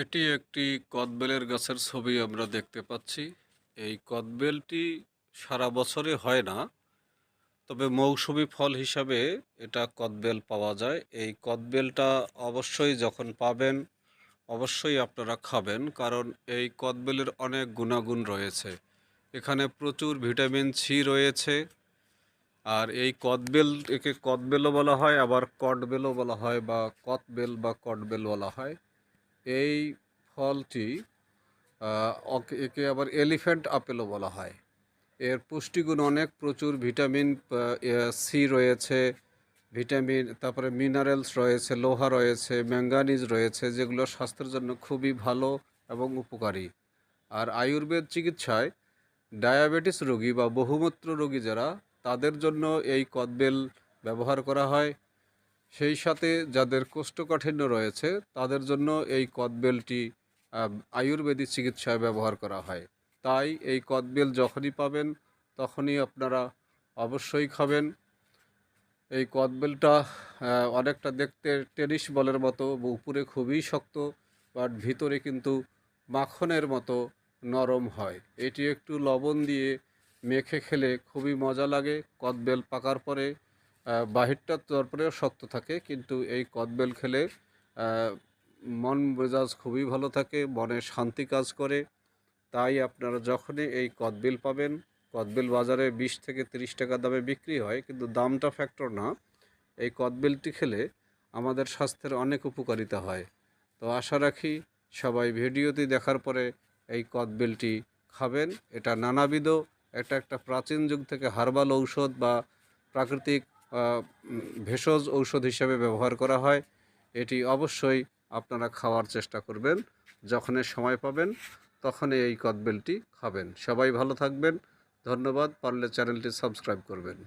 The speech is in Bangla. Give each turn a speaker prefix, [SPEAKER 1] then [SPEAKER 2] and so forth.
[SPEAKER 1] এটি একটি কদবেলের গাছের ছবি আমরা দেখতে পাচ্ছি। এই কদবেলটি সারা বছরে হয় না, তবে মৌসুমি ফল হিসাবে এটা কদবেল পাওয়া যায়। এই কদবেলটা অবশ্যই যখন পাবেন, অবশ্যই আপনারা খাবেন, কারণ এই কদবেলের অনেক গুণাগুণ রয়েছে। এখানে প্রচুর ভিটামিন সি রয়েছে, আর এই কদবেল, একে কদবেলও বলা হয়, আবার কটবেলও বলা হয় বা কতবেল বা কটবেল বলা হয়। এই ফলটি একে আবার এলিফ্যান্ট আপেলও বলা হয়। এর পুষ্টিগুণ অনেক, প্রচুর ভিটামিন সি রয়েছে, ভিটামিন, তারপরে মিনারেলস রয়েছে, লোহা রয়েছে, ম্যাঙ্গানিজ রয়েছে, যেগুলো স্বাস্থ্যের জন্য খুবই ভালো এবং উপকারী। আর আয়ুর্বেদ চিকিৎসায় ডায়াবেটিস রোগী বা বহুমূত্র রোগী যারা, তাদের জন্য এই কদবেল ব্যবহার করা হয়। সেই সাথে যাদের কোষ্ঠকাঠিন্য রয়েছে, তাদের জন্য এই কদবেলটি আয়ুর্বেদিক চিকিৎসায় ব্যবহার করা হয়। তাই এই কদবেল যখনই পাবেন, তখনই আপনারা অবশ্যই খাবেন। এই কদবেলটা অনেকটা দেখতে টেনিস বলের মতো, উপরে খুবই শক্ত বাট ভিতরে কিন্তু মাখনের মতো নরম হয়। এটি একটু লবণ দিয়ে মেখে খেলে খুবই মজা লাগে। কদবেল পাকার পরে বাহিরটা তারপরেও শক্ত থাকে, কিন্তু এই কদবেল খেলে মন মেজাজ খুবই ভালো থাকে, মনে শান্তি কাজ করে। তাই আপনারা যখনই এই কদবেল পাবেন, কদবেল বাজারে বিশ থেকে তিরিশ টাকা দামে বিক্রি হয়, কিন্তু দামটা ফ্যাক্টর না। এই কদবেলটি খেলে আমাদের স্বাস্থ্যের অনেক উপকারিতা হয়। তো আশা রাখি সবাই ভিডিওটি দেখার পরে এই কদবেলটি খাবেন। এটা নানাবিধ, এটা একটা প্রাচীন যুগ থেকে হার্বাল ঔষধ বা প্রাকৃতিক ভেষজ ঔষধ হিসেবে ব্যবহার করা হয়। এটি অবশ্যই আপনারা খাওয়ার চেষ্টা করবেন। যখনই সময় পাবেন, তখনই এই কদবেলটি খাবেন। সবাই ভালো থাকবেন। ধন্যবাদ। পারলে চ্যানেলটি সাবস্ক্রাইব করবেন।